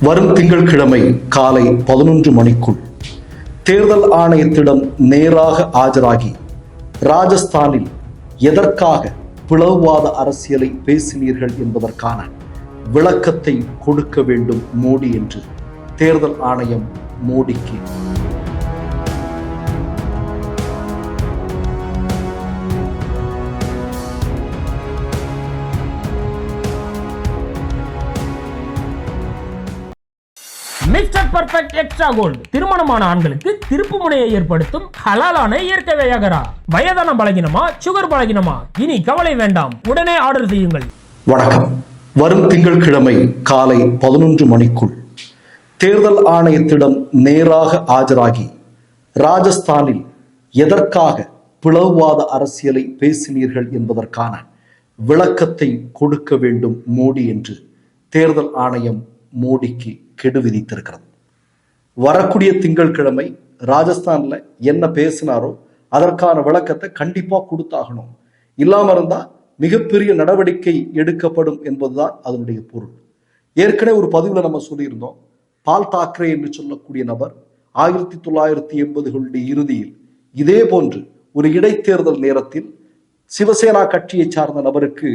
வரும் திங்கட்கிழமை காலை பதினொன்று மணிக்குள் தேர்தல் ஆணையத்திடம் நேராக ஆஜராகி ராஜஸ்தானில் எதற்காக பிளவுவாத அரசியலை பேசினீர்கள் என்பதற்கான விளக்கத்தை கொடுக்க வேண்டும் மோடி என்று தேர்தல் ஆணையம் மோடிக்கு மிஸ்டர் பர்ஃபெக்ட் எக்ஸ்ட்ரா கோல்டு. திருமணமான ஆண்களுக்கு திருப்பு முனையை ஏற்படுத்தும் ஹலாலான இயற்கை வியாகரா. வயதான பலகினமா சுகர் பலகினமா? இனி கவலை வேண்டாம். உடனே ஆர்டர் செய்யுங்கள். வணக்கம். வரும் திங்கட்கிழமை காலை பதினொன்று மணிக்குள் தேர்தல் ஆணையத்திடம் நேராக ஆஜராகி ராஜஸ்தானில் எதற்காக பிளவுவாத அரசியலை பேசினீர்கள் என்பதற்கான விளக்கத்தை கொடுக்க வேண்டும் மோடி என்று தேர்தல் ஆணையம் மோடிக்கு கெடு விதித்திருக்கிறது. வரக்கூடிய திங்கட்கிழமை ராஜஸ்தான்ல என்ன பேசினாரோ அதற்கான விளக்கத்தை கண்டிப்பா கொடுத்தாகணும். இல்லாம இருந்தா மிகப்பெரிய நடவடிக்கை எடுக்கப்படும் என்பதுதான் அதனுடைய பொருள். ஏற்கனவே ஒரு பதிவுல நம்ம சொல்லியிருந்தோம். பால் தாக்கரே என்று சொல்லக்கூடிய நபர் ஆயிரத்தி தொள்ளாயிரத்தி எண்பதுகளுடைய இறுதியில் இதே போன்று ஒரு இடைத்தேர்தல் நேரத்தில் சிவசேனா கட்சியை சார்ந்த நபருக்கு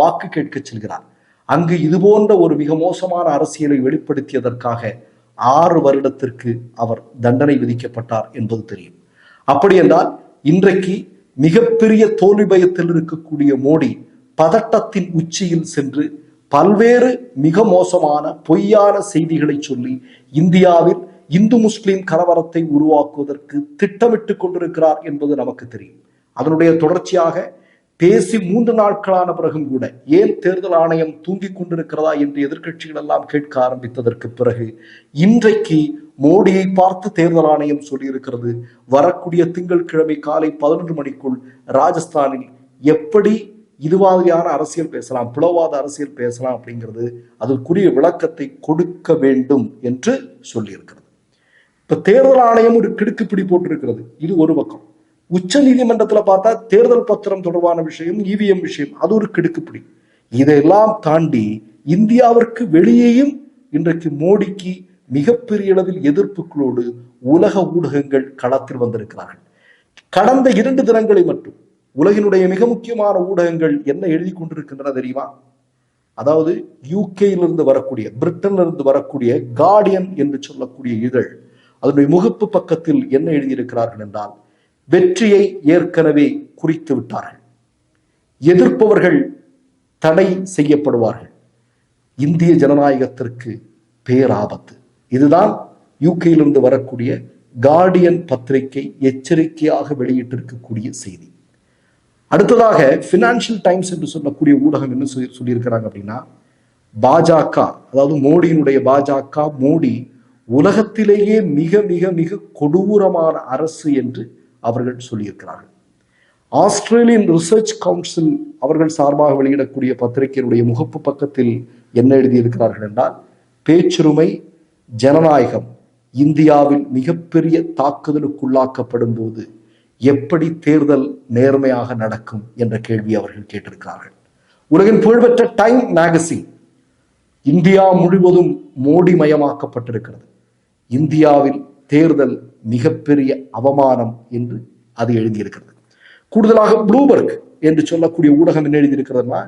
வாக்கு கேட்க செல்கிறார். அங்கு இது போன்ற ஒரு மிக மோசமான அரசியலை வெளிப்படுத்தியதற்காக ஆறு வருடத்திற்கு அவர் தண்டனை விதிக்கப்பட்டார் என்பது தெரியும். அப்படி என்றால் இன்றைக்கு மிகப்பெரிய தோல்வி பயத்தில் இருக்கக்கூடிய மோடி பதட்டத்தின் உச்சியில் சென்று பல்வேறு மிக மோசமான பொய்யான செய்திகளை சொல்லி இந்தியாவில் இந்து முஸ்லிம் கலவரத்தை உருவாக்குவதற்கு திட்டமிட்டு கொண்டிருக்கிறார் என்பது நமக்கு தெரியும். அதனுடைய தொடர்ச்சியாக பேசி மூன்று நாட்களான பிறகும் கூட ஏன் தேர்தல் ஆணையம் தூங்கிக் கொண்டிருக்கிறதா என்று எதிர்க்கட்சிகள் எல்லாம் கேட்க ஆரம்பித்ததற்கு பிறகு இன்றைக்கு மோடியை பார்த்து தேர்தல் ஆணையம் சொல்லியிருக்கிறது வரக்கூடிய திங்கட்கிழமை காலை பதினொன்று மணிக்குள் ராஜஸ்தானில் எப்படி இது மாதிரியான அரசியல் பேசலாம் பிளவாத அரசியல் பேசலாம் அப்படிங்கிறது அதற்குரிய விளக்கத்தை கொடுக்க வேண்டும் என்று சொல்லியிருக்கிறது. இப்ப தேர்தல் ஆணையம் ஒரு கிடுக்கு பிடி போட்டிருக்கிறது இது ஒரு பக்கம். உச்ச நீதிமன்றத்துல பார்த்தா தேர்தல் பத்திரம் தொடர்பான விஷயம் இவிஎம் விஷயம் அது ஒரு கிடுக்குப்பிடி. இதையெல்லாம் தாண்டி இந்தியாவிற்கு வெளியேயும் இன்றைக்கு மோடிக்கு மிகப்பெரிய அளவில் எதிர்ப்புகளோடு உலக ஊடகங்கள் களத்தில் வந்திருக்கிறார்கள். கடந்த இரண்டு தினங்களை மட்டும் உலகினுடைய மிக முக்கியமான ஊடகங்கள் என்ன எழுதி கொண்டிருக்கின்றன தெரியுமா? அதாவது யூகேயிலிருந்து வரக்கூடிய பிரிட்டன்ல இருந்து வரக்கூடிய கார்டியன் என்று சொல்லக்கூடிய இதழ் அதனுடைய முகப்பு பக்கத்தில் என்ன எழுதியிருக்கிறார்கள் என்றால் வெற்றியை ஏற்கனவே குறித்து விட்டார்கள். எதிர்ப்பவர்கள் தடை செய்யப்படுவார்கள். இந்திய ஜனநாயகத்திற்கு பேராபத்து. இதுதான் யூகேயிலிருந்து வரக்கூடிய கார்டியன் பத்திரிகை எச்சரிக்கையாக வெளியிட்டிருக்கக்கூடிய செய்தி. அடுத்ததாக பினான்சியல் டைம்ஸ் என்று சொல்லக்கூடிய ஊடகம் என்ன சொல்லி சொல்லியிருக்கிறாங்க அப்படின்னா பாஜக அதாவது மோடியினுடைய பாஜக மோடி உலகத்திலேயே மிக மிக மிக கொடூரமான அரசு என்று அவர்கள் சொல்லியிருக்கிறார்கள். ஆஸ்திரேலியன் ரிசர்ச் கவுன்சில் அவர்கள் சார்பாக வெளியிடக்கூடிய பத்திரிகையினுடைய முகப்பு பக்கத்தில் என்ன எழுதியிருக்கிறார்கள் என்றால் பேச்சுரிமை ஜனநாயகம் இந்தியாவில் மிகப்பெரிய தாக்குதலுக்குள்ளாக்கப்படும் போது எப்படி தேர்தல் நேர்மையாக நடக்கும் என்ற கேள்வி அவர்கள் கேட்டிருக்கிறார்கள். உலகின் புகழ்பெற்ற டைம் மேகசின் இந்தியா முழுவதும் மோடி மயமாக்கப்பட்டிருக்கிறது. இந்தியாவில் தேர்தல் மிகப்பெரிய அவமானம் என்று அது எழுதியிருக்கிறது. கூடுதலாக ப்ளூபர்க் என்று சொல்லக்கூடிய ஊடகம் என்ன எழுதியிருக்கிறதுனா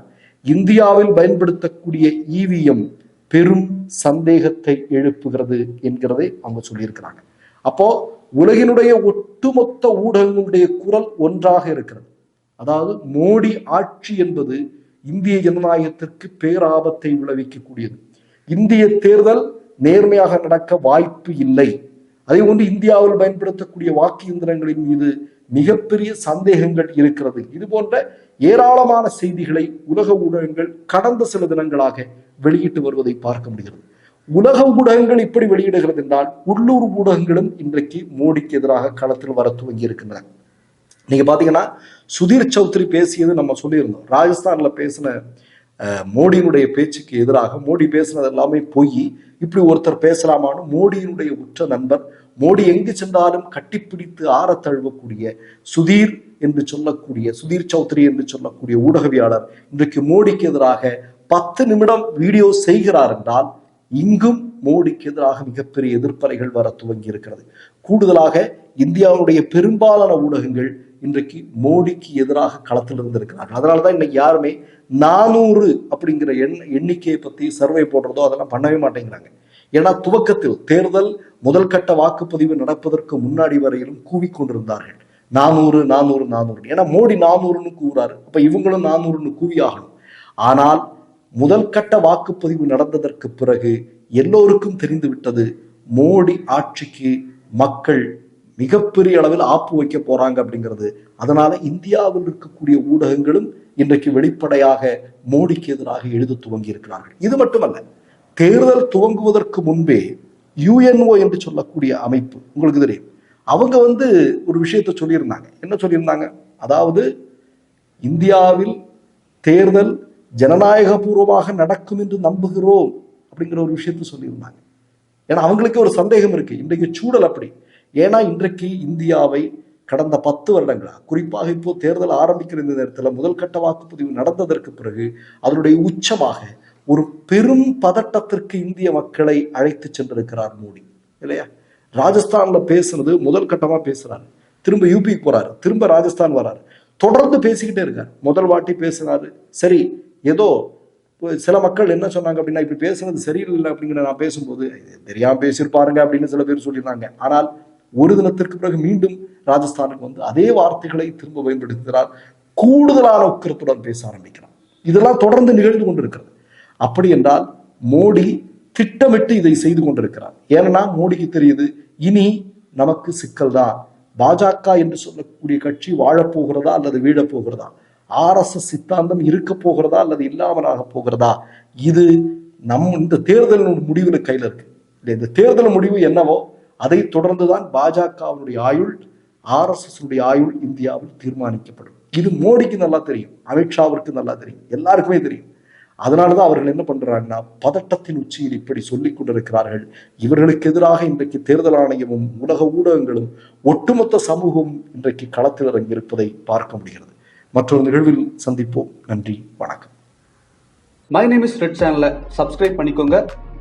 இந்தியாவில் பயன்படுத்தக்கூடிய இவிஎம் பெரும் சந்தேகத்தை எழுப்புகிறது என்கிறதை அவங்க சொல்லியிருக்கிறாங்க. அப்போ உலகினுடைய ஒட்டுமொத்த ஊடகங்களுடைய குரல் ஒன்றாக இருக்கிறது. அதாவது மோடி ஆட்சி என்பது இந்திய ஜனநாயகத்திற்கு பேராபத்தை விளைவிக்கக்கூடியது. இந்திய தேர்தல் நேர்மையாக நடக்க வாய்ப்பு இல்லை. அதே போன்று இந்தியாவில் பயன்படுத்தக்கூடிய வாக்கு இயந்திரங்களின் மீது மிகப்பெரிய சந்தேகங்கள் இருக்கிறது. இது போன்ற ஏராளமான செய்திகளை உலக ஊடகங்கள் கடந்த சில தினங்களாக வெளியிட்டு வருவதை பார்க்க முடிகிறது. உலக ஊடகங்கள் இப்படி வெளியிடுகிறது என்றால் உள்ளூர் ஊடகங்களும் இன்றைக்கு மோடிக்கு எதிராக களத்தில் வர துவங்கி இருக்கின்றன. நீங்க பாத்தீங்கன்னா சுதீர் சௌத்ரி பேசியது நம்ம சொல்லியிருந்தோம். ராஜஸ்தான்ல பேசின மோடியினுடைய பேச்சுக்கு எதிராக மோடி பேசுனது எல்லாமே பொய். இப்படி ஒருத்தர் பேசலாமான்னு மோடியினுடைய உற்ற நண்பர் மோடி எங்கு சென்றாலும் கட்டிப்பிடித்து ஆற தழுவக்கூடிய சுதீர் என்று சொல்லக்கூடிய சுதீர் சௌத்ரி என்று சொல்லக்கூடிய ஊடகவியாளர் இன்றைக்கு மோடிக்கு எதிராக பத்து நிமிடம் வீடியோ செய்கிறார் என்றால் இங்கும் மோடிக்கு எதிராக மிகப்பெரிய எதிர்ப்பலைகள் வர துவங்கி இருக்கிறது கூடுதலாக இந்தியாவுடைய பெரும்பாலான ஊடகங்கள் இன்றைக்கு மோடிக்கு எதிராக களத்தில் இருந்திருக்கிறார்கள். அதனால தான் இன்னைக்கு யாருமே நானூறு அப்படிங்கிற எண் எண்ணிக்கையை பற்றி சர்வே போடுறதோ அதெல்லாம் பண்ணவே மாட்டேங்கிறாங்க. ஏன்னா துவக்கத்தில் தேர்தல் முதல் கட்ட வாக்குப்பதிவு நடப்பதற்கு முன்னாடி வரையிலும் கூவிக்கொண்டிருந்தார்கள் நானூறு நானூறு நானூறு ஏன்னா மோடி நானூறுன்னு கூறாரு அப்ப இவங்களும் நானூறுன்னு கூவி ஆகணும். ஆனால் முதல் கட்ட வாக்குப்பதிவு நடந்ததற்கு பிறகு எல்லோருக்கும் தெரிந்து விட்டது மோடி ஆட்சிக்கு மக்கள் மிகப்பெரிய அளவில் ஆப்பு வைக்க போறாங்க அப்படிங்கிறது. அதனால இந்தியாவில் இருக்கக்கூடிய ஊடகங்களும் இன்றைக்கு வெளிப்படையாக மோடிக்கு எதிராக எழுத துவங்கி இருக்கிறார்கள். இது மட்டுமல்ல தேர்தல் துவங்குவதற்கு முன்பே யுஎன்ஓ என்று சொல்லக்கூடிய அமைப்பு உங்களுக்கு தெரியும். அவங்க வந்து ஒரு விஷயத்தை சொல்லியிருந்தாங்க. என்ன சொல்லியிருந்தாங்க? அதாவது இந்தியாவில் தேர்தல் ஜனநாயகபூர்வமாக நடக்கும் என்று நம்புகிறோம் அப்படிங்கிற ஒரு விஷயத்தை சொல்லியிருந்தாங்க. ஏன்னா அவங்களுக்கு ஒரு சந்தேகம் இருக்கு. இன்றைக்கு சூழல் அப்படி. ஏன்னா இன்றைக்கு இந்தியாவை கடந்த பத்து வருடங்களா குறிப்பாக இப்போ தேர்தல் ஆரம்பிக்கிற இந்த நேரத்தில் முதல் கட்ட வாக்குப்பதிவு நடந்ததற்கு பிறகு அதனுடைய உச்சமாக ஒரு பெரும் பதட்டத்திற்கு இந்திய மக்களை அழைத்து சென்றிருக்கிறார் மோடி. இல்லையா? ராஜஸ்தான்ல பேசுனது முதல் கட்டமா பேசுறாரு. திரும்ப யூபிக்கு போறாரு. திரும்ப ராஜஸ்தான் வராரு. தொடர்ந்து பேசிக்கிட்டே இருக்காரு. முதல் வாட்டி பேசினாரு. சரி ஏதோ சில மக்கள் என்ன சொன்னாங்க அப்படின்னா இப்படி பேசுனது சரியில்லை அப்படிங்கிற நான் பேசும்போது தெரியாம பேசியிருப்பாருங்க அப்படின்னு சில பேர் சொல்லியிருந்தாங்க. ஆனால் ஒரு தினத்திற்கு பிறகு மீண்டும் ராஜஸ்தானுக்கு வந்து அதே வார்த்தைகளை திரும்ப பயன்படுத்துகிறார். கூடுதலான உக்கிரத்துடன் பேச ஆரம்பிக்கிறார். இதெல்லாம் தொடர்ந்து நிகழ்ந்து கொண்டிருக்கிறது. அப்படி என்றால் மோடி திட்டமிட்டு இதை செய்து கொண்டிருக்கிறார். ஏன்னா மோடிக்கு தெரியுது இனி நமக்கு சிக்கல் தான் பாஜக என்று சொல்லக்கூடிய கட்சி வாழப்போகிறதா அல்லது வீழப் போகிறதா? ஆர்எஸ்எஸ் சித்தாந்தம் இருக்க போகிறதா அல்லது இல்லாமலாக போகிறதா? இது நம் இந்த தேர்தலின் முடிவுல கையில இருக்கு. இந்த தேர்தல் முடிவு என்னவோ அதை தொடர்ந்துதான் பாஜகவினுடைய ஆயுள் ஆர்எஸ்எஸ் ஆயுள் இந்தியாவில் தீர்மானிக்கப்படும். இது மோடிக்கு நல்லா தெரியும் அமித்ஷாவிற்கு நல்லா தெரியும் எல்லாருக்குமே தெரியும். அதனாலதான் அவர்கள் என்ன பண்றாங்கன்னா பதட்டத்தின் உச்சியில் இப்படி சொல்லிக் கொண்டிருக்கிறார்கள். இவர்களுக்கு எதிராக இன்றைக்கு தேர்தல் ஆணையமும் உலக ஊடகங்களும் ஒட்டுமொத்த சமூகமும் இன்றைக்கு களத்தில் இறங்கி இருப்பதை பார்க்க முடிகிறது. மற்றொரு நிகழ்வில் சந்திப்போம். நன்றி வணக்கம். மை நேம் இஸ் ரெட் சேனலை சப்ஸ்கிரைப் பண்ணிக்கோங்க.